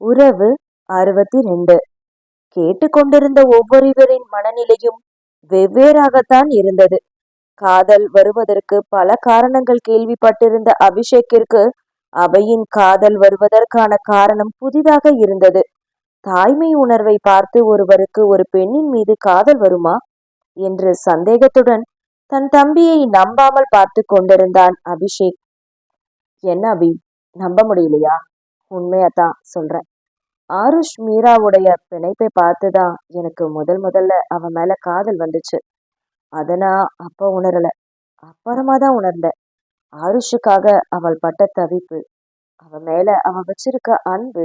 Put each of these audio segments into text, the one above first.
உறவு அறுபத்தி ரெண்டு கேட்டுக்கொண்டிருந்த ஒவ்வொருவரின் மனநிலையும் வெவ்வேறாகத்தான் இருந்தது. காதல் வருவதற்கு பல காரணங்கள் கேள்விப்பட்டிருந்த அபிஷேக்கிற்கு அபையின் காதல் வருவதற்கான காரணம் புதிதாக இருந்தது. தாய்மை உணர்வை பார்த்து ஒருவருக்கு ஒரு பெண்ணின் மீது காதல் வருமா? என்று சந்தேகத்துடன் தன் தம்பியை நம்பாமல் பார்த்து கொண்டிருந்தான் அபிஷேக். என்ன அபி? நம்ப முடியலையா? உண்மையாதான் சொல்றேன். ஆருஷ் மீராவுடைய பிணைப்பை பார்த்துதான் எனக்கு முதல் முதல்ல அவன் மேல காதல் வந்துச்சு. அதை நான் அப்போ உணரல. அப்புறமா தான் உணர்ந்தேன். ஆருஷுக்காக அவள் பட்ட தவிப்பு அவன் மேல அவன் வச்சிருக்க அன்பு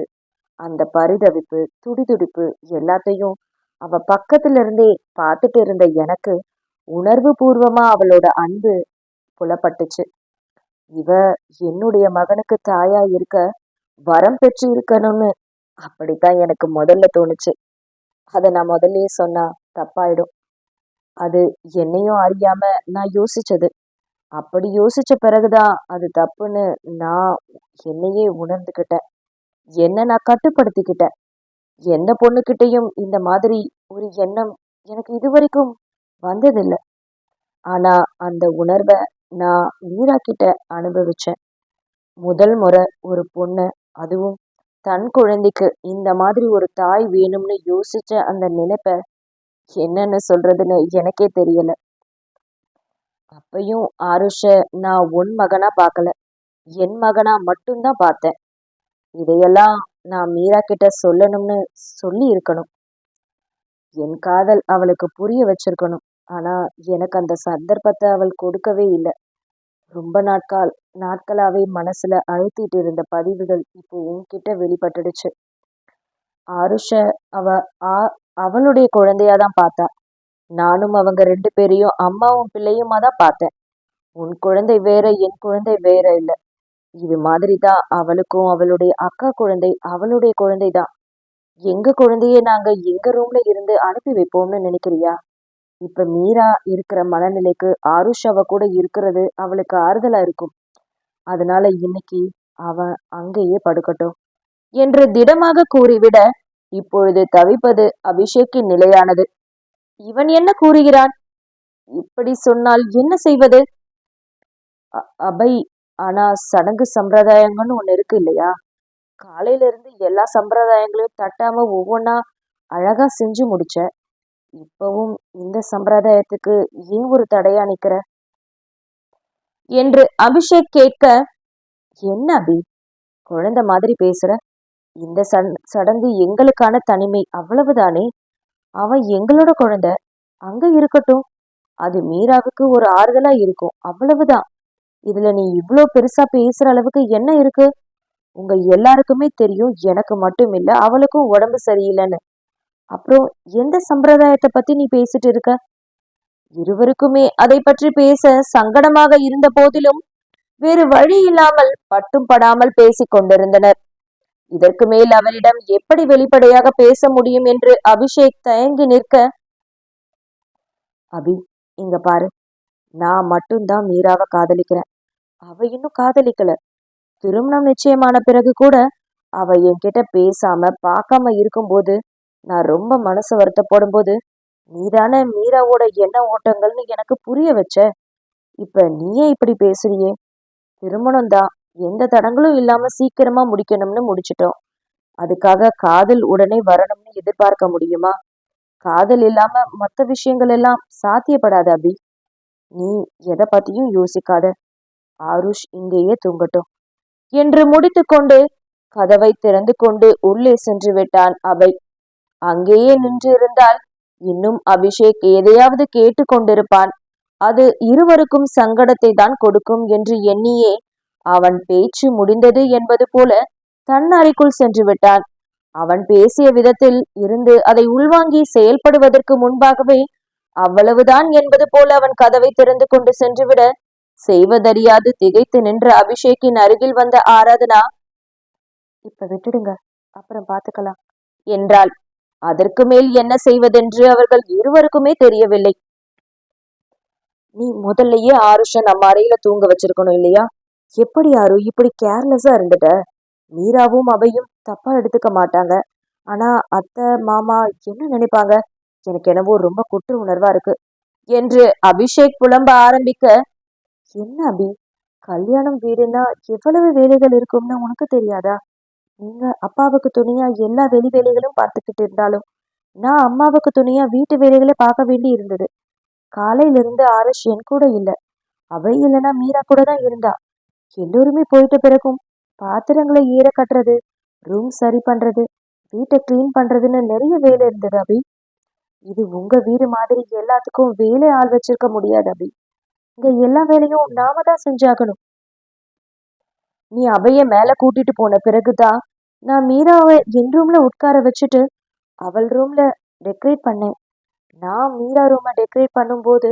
அந்த பரிதவிப்பு துடிதுடிப்பு எல்லாத்தையும் அவ பக்கத்துல இருந்தே பார்த்துட்டு இருந்த எனக்கு உணர்வு பூர்வமா அவளோட அன்பு புலப்பட்டுச்சு. இவ என்னுடைய மகனுக்கு தாயா இருக்க வரம் பெற்று இருக்கணும்னு அப்படித்தான் எனக்கு முதல்ல தோணுச்சு. அதை நான் முதல்லயே சொன்னா தப்பாயிடும். அது என்னையும் அறியாம நான் யோசிச்சது. அப்படி யோசிச்ச பிறகுதான் அது தப்புன்னு நான் என்னையே உணர்ந்துக்கிட்டேன் என்ன நான் கட்டுப்படுத்திக்கிட்டேன். எந்த பொண்ணுக்கிட்டையும் இந்த மாதிரி ஒரு எண்ணம் எனக்கு இதுவரைக்கும் வந்ததில்லை. ஆனா அந்த உணர்வை நான் மீரா கிட்ட அனுபவிச்சேன். முதல் முறை ஒரு பொண்ணு அதுவும் தன் குழந்தைக்கு இந்த மாதிரி ஒரு தாய் வேணும்னு யோசிச்ச அந்த நினைப்ப என்னன்னு சொல்றதுன்னு எனக்கே தெரியல. அப்பையும் ஆருஷ நான் உன் மகனா பார்க்கல என் மகனா மட்டும்தான் பார்த்தேன். இதையெல்லாம் நான் மீரா கிட்ட சொல்லணும்னு சொல்லி இருக்கணும். என் காதல் அவளுக்கு புரிய வச்சிருக்கணும். ஆனா எனக்கு அந்த சந்தர்ப்பத்தை அவள் கொடுக்கவே இல்லை. ரொம்ப நாட்கள் நாட்களாவே மனசுல அழுத்திட்டு இருந்த பதிவுகள் இப்போ உன்கிட்ட வெளிப்பட்டுடுச்சு. ஆருஷ அவ ஆ அவளுடைய குழந்தையா தான் பார்த்தா. நானும் அவங்க ரெண்டு பேரையும் அம்மாவும் பிள்ளையுமா தான் பார்த்தேன். உன் குழந்தை வேற என் குழந்தை வேற இல்லை. இது மாதிரி தான் அவளுக்கும் அவளுடைய அக்கா குழந்தை அவளுடைய குழந்தை தான் எங்க குழந்தையே நாங்க எங்க ரூம்ல இருந்து அனுப்பி வைப்போம்னு நினைக்கிறியா? இப்ப மீரா இருக்கிற மனநிலைக்கு ஆருஷ் அவ கூட இருக்கிறது அவளுக்கு ஆறுதலா இருக்கும். அதனால இன்னைக்கு அவன் அங்கேயே படுக்கட்டும் என்று திடமாக கூறிவிட இப்பொழுது தவிப்பது அபிஷேக்கின் நிலையானது. இவன் என்ன கூறுகிறான்? இப்படி சொன்னால் என்ன செய்வது? அ- அபை ஆனா சடங்கு சம்பிரதாயங்கள்னு ஒண்ணு இருக்கு இல்லையா? காலையில இருந்து எல்லா சம்பிரதாயங்களையும் தட்டாம ஒவ்வொன்னா அழகா செஞ்சு முடிச்ச இப்பவும் இந்த சம்பிரதாயத்துக்கு ஏன் ஒரு தடையா நிக்கிற? என்று அபிஷேக் கேட்க என்ன அபி? குழந்தை மாதிரி பேசுற. இந்த சன்- சடங்கு எங்களுக்கான தனிமை அவ்வளவுதானே? அவன் எங்களோட குழந்தை. அங்க இருக்கட்டும். அது மீராவுக்கு ஒரு ஆறுதலா இருக்கும். அவ்வளவுதான். இதுல நீ இவ்ளோ பெருசா பேசுற அளவுக்கு என்ன இருக்கு? உங்க எல்லாருக்குமே தெரியும். எனக்கு மட்டும் இல்ல அவளுக்கும் உடம்பு சரியில்லைன்னு. அப்புறம் எந்த சம்பிரதாயத்தை பத்தி நீ பேசிட்டு இருக்க? இருவருக்குமே அதை பற்றி பேச சங்கடமாக இருந்த போதிலும் வேறு வழி இல்லாமல் பட்டும் படாமல் பேசிக் கொண்டிருந்தனர். இதற்கு மேல் அவரிடம் எப்படி வெளிப்படையாக பேச முடியும் என்று அபிஷேக் தயங்கி நிற்க அபி இங்க பாரு. நான் மட்டும்தான் மீராவை காதலிக்கிறேன். அவ இன்னும் காதலிக்கல. திருமணம் நிச்சயமான பிறகு கூட அவ என்கிட்ட பேசாம பார்க்காம இருக்கும்போது நான் ரொம்ப மனசு வருத்தப்படும் போது நீதானே மீராவோட எண்ண ஓட்டங்கள்னு எனக்கு புரிய வச்ச? இப்ப நீயே இப்படி பேசுறியே? திருமணம் தான். எந்த தடங்களும் இல்லாம சீக்கிரமா முடிக்கணும்னு முடிச்சிட்டோம். அதுக்காக காதல் உடனே வரணும்னு எதிர்பார்க்க முடியுமா? காதல் இல்லாம மற்ற விஷயங்கள் எல்லாம் சாத்தியப்படாத அபி. நீ எதை பத்தியும் யோசிக்காத. ஆருஷ் இங்கேயே தூங்கட்டும். என்று முடித்துக்கொண்டு கதவை திறந்து கொண்டு உள்ளே சென்று விட்டான் அவை அங்கேயே நின்று இருந்தால் இன்னும் அபிஷேக் எதையாவது கேட்டு கொண்டிருப்பான். அது இருவருக்கும் சங்கடத்தை தான் கொடுக்கும் என்று எண்ணியே அவன் பேச்சு முடிந்தது என்பது போல தன் அறைக்குள் சென்று விட்டான். அவன் பேசிய விதத்தில் இருந்து அதை உள்வாங்கி செயல்படுவதற்கு முன்பாகவே அவ்வளவுதான் என்பது போல அவன் கதவை திறந்து கொண்டு சென்றுவிட செய்வதறியாது திகைத்து நின்ற அபிஷேக்கின் அருகில் வந்த ஆராதனா இப்ப விட்டுடுங்க அப்புறம் பாத்துக்கலாம் என்றாள். அதற்கு மேல் என்ன செய்வதென்று அவர்கள் இருவருக்குமே தெரியவில்லை. நீ முதல்லயே ஆருஷ நம்ம அறையில தூங்க வச்சிருக்கணும் இல்லையா? எப்படி ஆரு? இப்படி கேர்லெஸ்ஸா இருந்துட்ட? மீராவும் அவையும் தப்பா எடுத்துக்க மாட்டாங்க. ஆனா அத்தை மாமா என்ன நினைப்பாங்க? எனக்கு என்னவோ ரொம்ப குற்ற உணர்வா இருக்கு. என்று அபிஷேக் புலம்ப ஆரம்பிக்க என்ன அபி? கல்யாணம் வீடுனா எவ்வளவு வேலைகள் இருக்கும்னு உனக்கு தெரியாதா? நீங்க அப்பாவுக்கு துணையா எல்லா வெளி வேலைகளும் பார்த்துக்கிட்டு இருந்தாலும் நான் அம்மாவுக்கு துணையா வீட்டு வேலைகளை பார்க்க வேண்டி இருந்தது. காலையிலிருந்து ஆரஷ் என் கூட இல்லை. அவை இல்லைன்னா மீரா கூட தான் இருந்தா. எல்லோருமே போயிட்ட பிறகும் பாத்திரங்களை ஈர கட்டுறது ரூம் சரி பண்றது வீட்டை க்ளீன் பண்றதுன்னு நிறைய வேலை இருந்தது அபி. இது உங்க வீடு மாதிரி எல்லாத்துக்கும் வேலை ஆள் வச்சிருக்க முடியாது அபி. இங்க எல்லா வேலையும் நாம தான் செஞ்சாகணும். நீ அவைய மேல கூட்டிட்டு போன பிறகுதான் நான் மீராவை என் ரூம்ல உட்கார வச்சுட்டு அவள் ரூம்ல டெக்கரேட் பண்ணேன். நான் மீரா ரூமை டெக்கரேட் பண்ணும்போது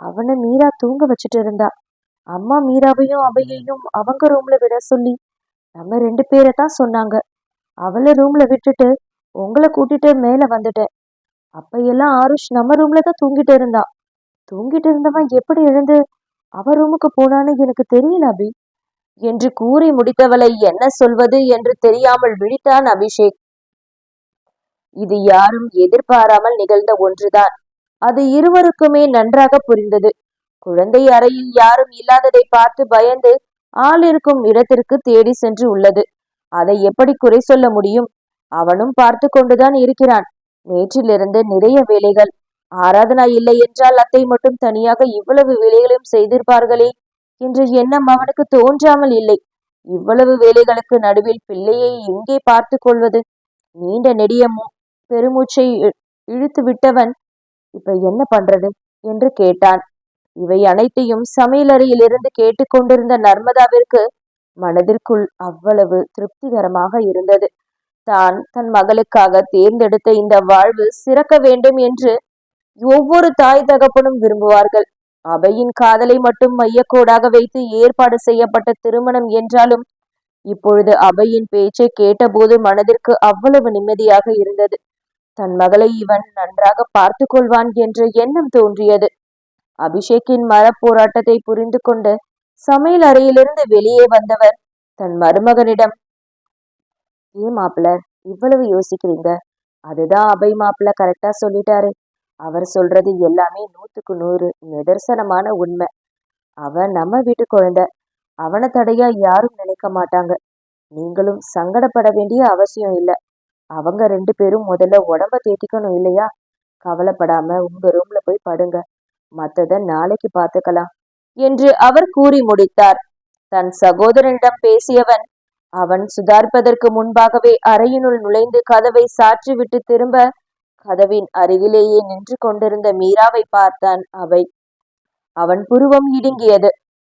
அவனை மீரா தூங்க வச்சுட்டு இருந்தா. அம்மா மீராவையும் அவையையும் அவங்க ரூம்ல விட சொல்லி நம்ம ரெண்டு பேரை தான் சொன்னாங்க. அவளை ரூம்ல விட்டுட்டு உங்களை கூட்டிட்டு மேல வந்துட்டேன். அப்ப எல்லாம் ஆருஷ் நம்ம ரூம்ல தான் தூங்கிட்டு இருந்தா தூங்கிட்டு இருந்தவன் எப்படி எழுந்து அவ ரூமுக்கு போனான்னு எனக்கு தெரியல அபி. என்று கூறி முடித்தவளை என்ன சொல்வது என்று தெரியாமல் விழித்தான் அபிஷேக். இது யாரும் எதிர்பாராமல் நிகழ்ந்த ஒன்றுதான். அது இருவருக்குமே நன்றாக புரிந்தது. குழந்தை அறையில் யாரும் இல்லாததை பார்த்து பயந்து ஆள் இருக்கும் இடத்திற்கு தேடி சென்று உள்ளது. அதை எப்படி குறை சொல்ல முடியும்? அவனும் பார்த்து கொண்டுதான் இருக்கிறான். நேற்றிலிருந்து நிறைய வேலைகள். ஆராதனா இல்லை என்றால் அத்தை மட்டும் தனியாக இவ்வளவு வேலைகளையும் செய்திருப்பார்களே. என்ற எண்ணம் அவனுக்கு தோன்றாமல் இல்லை. இவ்வளவு வேலைகளுக்கு நடுவில் பிள்ளையை எங்கே பார்த்து கொள்வது? நீண்ட நெடிய பெருமூச்சை இழுத்து விட்டவன் இப்ப என்ன பண்றது? என்று கேட்டான். இவை அனைத்தையும் சமையலறையில் இருந்து கேட்டுக்கொண்டிருந்த நர்மதாவிற்கு மனதிற்குள் அவ்வளவு திருப்திகரமாக இருந்தது. தான் தன் மகளுக்காக தேர்ந்தெடுத்த இந்த வாழ்வு சிறக்க வேண்டும் என்று ஒவ்வொரு தாய் தகப்பனும் விரும்புவார்கள். அபையின் காதலை மட்டும் மையக்கோடாக வைத்து ஏற்பாடு செய்யப்பட்ட திருமணம் என்றாலும் இப்பொழுது அபையின் பேச்சை கேட்டபோது மனதிற்கு அவ்வளவு நிம்மதியாக இருந்தது. தன் மகளை இவன் நன்றாக பார்த்து கொள்வான் என்ற எண்ணம் தோன்றியது. அபிஷேக்கின் மரப்போராட்டத்தை புரிந்து கொண்டு சமையல் அறையிலிருந்து வெளியே வந்தவர் தன் மருமகனிடம் ஏன் மாப்பிள்ள இவ்வளவு யோசிக்கிறீங்க? அதுதான் அபை மாப்பிள்ள கரெக்டா சொல்லிட்டாரு. அவர் சொல்றது எல்லாமே நூத்துக்கு நூறு நிதர்சனமான உண்மை. அவன் நம்ம வீட்டு குழந்தை. அவனை தடையா யாரும் நினைக்க மாட்டாங்க. நீங்களும் சங்கடப்பட வேண்டிய அவசியம் இல்லை. அவங்க ரெண்டு பேரும் முதல்ல உடம்ப தேத்திக்கணும் இல்லையா? கவலைப்படாம உங்க ரூம்ல போய் படுங்க. மத்தத நாளைக்கு பார்த்துக்கலாம் என்று அவர் கூறி முடித்தார். தன் சகோதரனிடம் பேசியவன் அவன் சுதாரிப்பதற்கு முன்பாகவே அறையினுள் நுழைந்து கதவை சாற்றி விட்டு திரும்ப கதவின் அருகிலேயே நின்று கொண்டிருந்த மீராவை பார்த்தான் அவை அவன் புருவம் இடுங்கியது.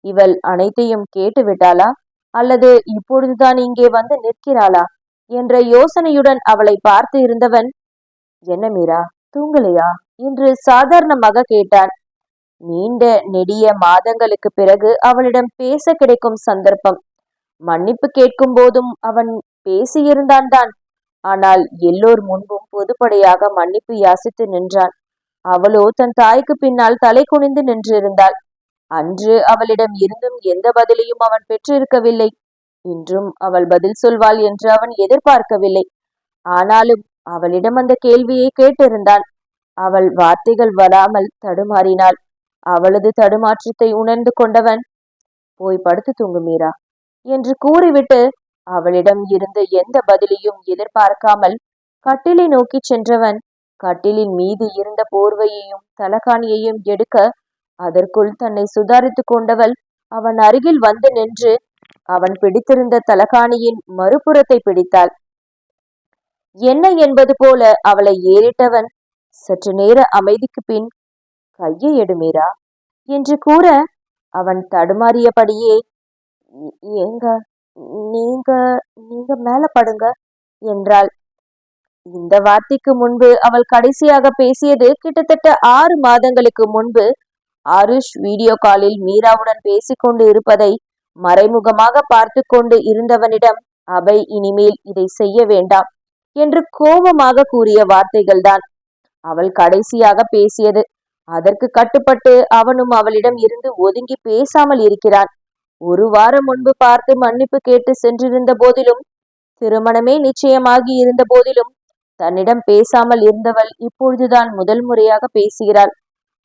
இவள் அனைத்தையும் கேட்டு விட்டாளா அல்லது இப்பொழுதுதான் இங்கே வந்து நிற்கிறாளா? என்ற யோசனையுடன் அவளை பார்த்து இருந்தவன் என்ன மீரா தூங்கலையா? என்று சாதாரணமாக கேட்டான். நீண்ட நெடிய மாதங்களுக்கு பிறகு அவளிடம் பேச கிடைக்கும் சந்தர்ப்பம். மன்னிப்பு கேட்கும் போதும் அவன் பேசியிருந்தான் தான். ஆனால் எல்லோர் முன்பும் பொதுப்படையாக மன்னிப்பு யாசித்து நின்றான். அவளோ தன் தாய்க்கு பின்னால் தலை குனிந்து நின்றிருந்தாள். அன்று அவளிடம் இருந்தும் எந்த பதிலையும் அவன் பெற்றிருக்கவில்லை. இன்றும் அவள் பதில் சொல்வாள் என்று அவன் எதிர்பார்க்கவில்லை. ஆனாலும் அவளிடம் அந்த கேள்வியை கேட்டிருந்தான். அவள் வார்த்தைகள் வராமல் தடுமாறினாள். அவளது தடுமாற்றத்தை உணர்ந்து கொண்டவன் போய் படுத்து தூங்கு மீரா என்று கூறிவிட்டு அவளிடம் இருந்து எந்த பதிலையும் எதிர்பார்க்காமல் கட்டிலை நோக்கி சென்றவன் கட்டிலின் மீது இருந்த போர்வையையும் தலகாணியையும் எடுக்க அதற்குள் தன்னை சுதாரித்து கொண்டவள் அவன் அருகில் வந்து நின்று அவன் பிடித்திருந்த தலகாணியின் மறுபுறத்தை பிடித்தாள். என்ன என்பது போல அவளை ஏறிட்டவன் சற்று நேர அமைதிக்கு பின் கையை எடுமீரா? என்று கூற அவன் தடுமாறியபடியே ஏங்க நீங்க நீங்க மேல படுங்க என்றாள். இந்த வார்த்தைக்கு முன்பு அவள் கடைசியாக பேசியது கிட்டத்தட்ட ஆறு மாதங்களுக்கு முன்பு. ஆருஷ் வீடியோ காலில் மீராவுடன் பேசிக்கொண்டு இருப்பதை மறைமுகமாக பார்த்து கொண்டு இருந்தவனிடம் அவை இனிமேல் இதை செய்ய வேண்டாம் என்று கோபமாக கூறிய வார்த்தைகள்தான் அவள் கடைசியாக பேசியது. அதற்கு கட்டுப்பட்டு அவனும் அவளிடம் இருந்து ஒதுங்கி பேசாமல் இருக்கிறான். ஒரு வாரம் முன்பு பார்த்து மன்னிப்பு கேட்டு சென்றிருந்த போதிலும் திருமணமே நிச்சயமாகி இருந்த போதிலும் தன்னிடம் பேசாமல் இருந்தவள் இப்பொழுதுதான் முதல் முறையாக பேசுகிறாள்.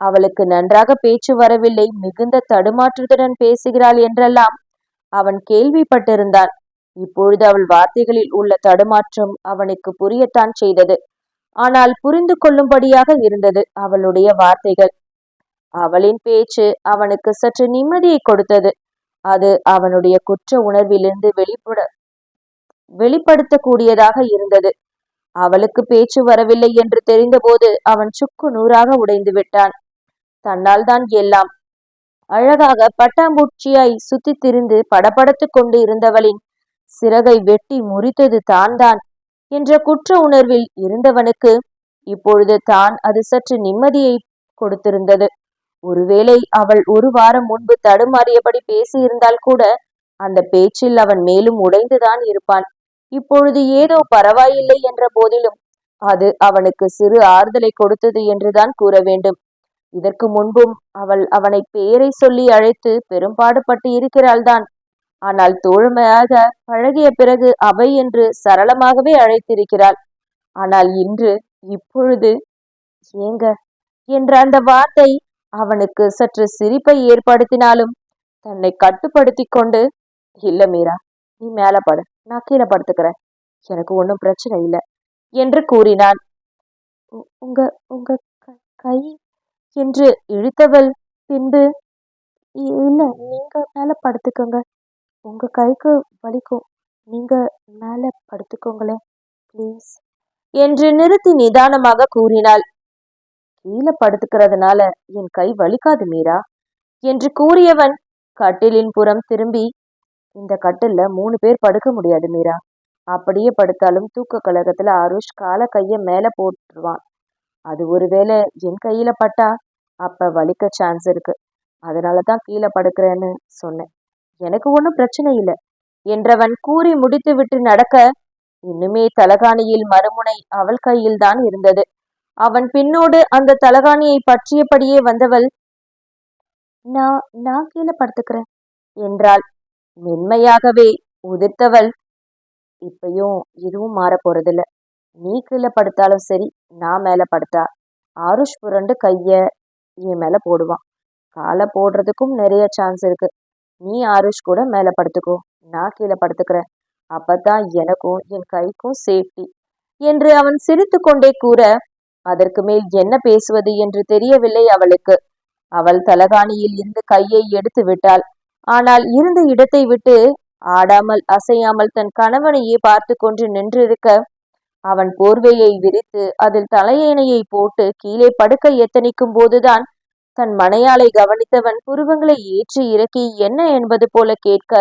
அவளுக்கு நன்றாக பேச்சு வரவில்லை மிகுந்த தடுமாற்றத்துடன் பேசுகிறாள் என்றெல்லாம் அவன் கேள்விப்பட்டிருந்தான். இப்பொழுது அவள் வார்த்தைகளில் உள்ள தடுமாற்றம் அவனுக்கு புரியத்தான் செய்தது. ஆனால் புரிந்து கொள்ளும்படியாக இருந்தது அவளுடைய வார்த்தைகள். அவளின் பேச்சு அவனுக்கு சற்று நிம்மதியை கொடுத்தது. அது அவனுடைய குற்ற உணர்விலிருந்து வெளிப்பட வெளிப்படுத்தக்கூடியதாக இருந்தது. அவளுக்கு பேச்சு வரவில்லை என்று தெரிந்தபோது அவன் சுக்கு நூறாக உடைந்து விட்டான். தன்னால் தான் எல்லாம். அழகாக பட்டாம்பூச்சியாய் சுத்தி திரிந்து படபடத்து கொண்டு இருந்தவளின் சிறகை வெட்டி முறித்தது தான் தான் என்ற குற்ற உணர்வில் இருந்தவனுக்கு இப்பொழுது தான் அது சற்று நிம்மதியை கொடுத்திருந்தது. ஒருவேளை அவள் ஒரு வாரம் முன்பு தடுமாறியபடி பேசியிருந்தால் கூட அந்த பேச்சில் அவன் மேலும் உடைந்துதான் இருப்பான். இப்பொழுது ஏதோ பரவாயில்லை என்ற போதிலும் அது அவனுக்கு சிறு ஆறுதலை கொடுத்தது என்றுதான் கூற வேண்டும். இதற்கு முன்பும் அவள் அவனை பெயரை சொல்லி அழைத்து பெரும்பாடுபட்டு இருக்கிறாள்தான். ஆனால் தோழமையாக பழகிய பிறகு அவை என்று சரளமாகவே அழைத்திருக்கிறாள். ஆனால் இன்று இப்பொழுது ஏங்க? என்ற அந்த வார்த்தை அவனுக்கு சற்று சிரிப்பை ஏற்படுத்தினாலும் தன்னை கட்டுப்படுத்தி கொண்டு இல்ல மீரா நீ மேல படு நான் கீழே படுத்துக்கிறேன். எனக்கு ஒன்றும் பிரச்சனை இல்லை என்று கூறினான். உங்க உங்க கை என்று இழுத்தவள் பின்பு இல்ல நீங்க மேல படுத்துக்கோங்க. உங்க கைக்கு வலிக்கும். நீங்க மேல படுத்துக்கோங்களேன் ப்ளீஸ். என்று நிறுத்தி நிதானமாக கூறினாள். கீழே படுத்துக்கிறதுனால என் கை வலிக்காது மீரா என்று கூறியவன் கட்டிலின் புறம் திரும்பி இந்த கட்டில்ல மூணு பேர் படுக்க முடியாது மீரா. அப்படியே படுத்தாலும் தூக்க கழகத்துல அருஷ் கால கைய மேல போட்டுருவான். அது ஒருவேளை என் கையில பட்டா? அப்ப வலிக்க சான்ஸ் இருக்கு. அதனாலதான் கீழே படுக்கிறேன்னு சொன்னேன். எனக்கு ஒன்றும் பிரச்சனை இல்லை என்றவன் கூறி முடித்துவிட்டு நடக்க இன்னுமே தலகாணியில் மறுமுனை அவள் கையில் தான் இருந்தது. அவன் பின்னோடு அந்த தலகாணியை பற்றியபடியே வந்தவள் நான் நான் கீழே படுத்துக்கிறேன் என்றாள். மென்மையாகவே உதிர்த்தவள். இப்பயும் எதுவும் மாற போறதில்ல நீ கீழே படுத்தாலும் சரி நான் மேல படுத்தா ஆருஷ் புரண்டு கைய என் மேல போடுவான். காலை போடுறதுக்கும் நிறைய சான்ஸ் இருக்கு. நீ ஆருஷ் கூட மேல படுத்துக்கோ நான் கீழே படுத்துக்கிறேன் அப்பதான் எனக்கும் என் கைக்கும் சேஃப்டி என்று அவன் சிரித்து கொண்டே கூற அதற்கு மேல் என்ன பேசுவது என்று தெரியவில்லை அவளுக்கு. அவள் தலகாணியில் இருந்து கையை எடுத்து விட்டாள். ஆனால் இருந்த இடத்தை விட்டு ஆடாமல் அசையாமல் தன் கணவனையே பார்த்து கொண்டு நின்றிருக்க அவன் போர்வையை விரித்து அதில் தலையணையை போட்டு கீழே படுக்க எத்தனிக்கும் போதுதான் தன் மனையாளை கவனித்தவன் புருவங்களை ஏற்றி இறக்கி என்ன என்பது போல கேட்க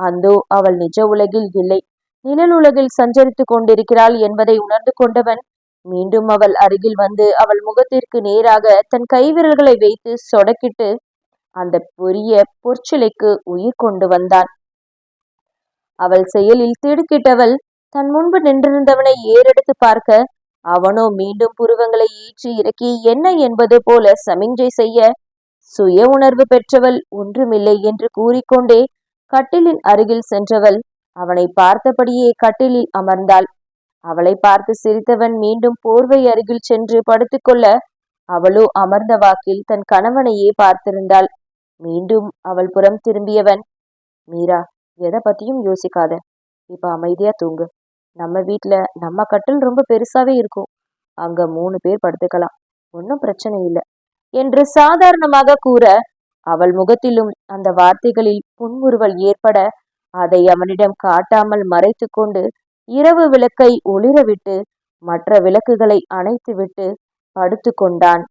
அந்தோ அவள் நிஜ உலகில் இல்லை. நிழல் உலகில் சஞ்சரித்துக் கொண்டிருக்கிறாள் என்பதை உணர்ந்து கொண்டவன் மீண்டும் அவள் அருகில் வந்து அவள் முகத்திற்கு நேராக தன் கைவிரல்களை வைத்து சொடக்கிட்டு அந்த பொரிய பொற்சிலைக்கு உயிர் கொண்டு வந்தான். அவள் செயலில் திடுக்கிட்டவள் தன் முன்பு நின்றிருந்தவனை ஏறெடுத்து பார்க்க அவனோ மீண்டும் புருவங்களை ஈற்றி இறக்கி என்ன என்பது போல சமிஞ்சை செய்ய சுய உணர்வு பெற்றவள் ஒன்றுமில்லை என்று கூறிக்கொண்டே கட்டிலின் அருகில் சென்றவள் அவனை பார்த்தபடியே கட்டிலில் அமர்ந்தாள். அவளை பார்த்து சிரித்தவன் மீண்டும் போர்வை அருகில் சென்று படுத்துக்கொள்ள அவளோ அமர்ந்த வாக்கில் தன் கணவனையே பார்த்திருந்தாள். மீண்டும் அவள் புறம் திரும்பியவன் மீரா எதை பத்தியும் யோசிக்காத. இப்ப அமைதியா தூங்கு. நம்ம வீட்டுல நம்ம கட்டில் ரொம்ப பெருசாவே இருக்கும். அங்க மூணு பேர் படுத்துக்கலாம். ஒன்றும் பிரச்சனை இல்லை. என்று சாதாரணமாக கூற அவள் முகத்திலும் அந்த வார்த்தைகளில் புன்முறுவல் ஏற்பட அதை அவனிடம் காட்டாமல் மறைத்து கொண்டு இரவு விளக்கை ஒளிரவிட்டு மற்ற விளக்குகளை அணைத்துவிட்டு படுத்து கொண்டான்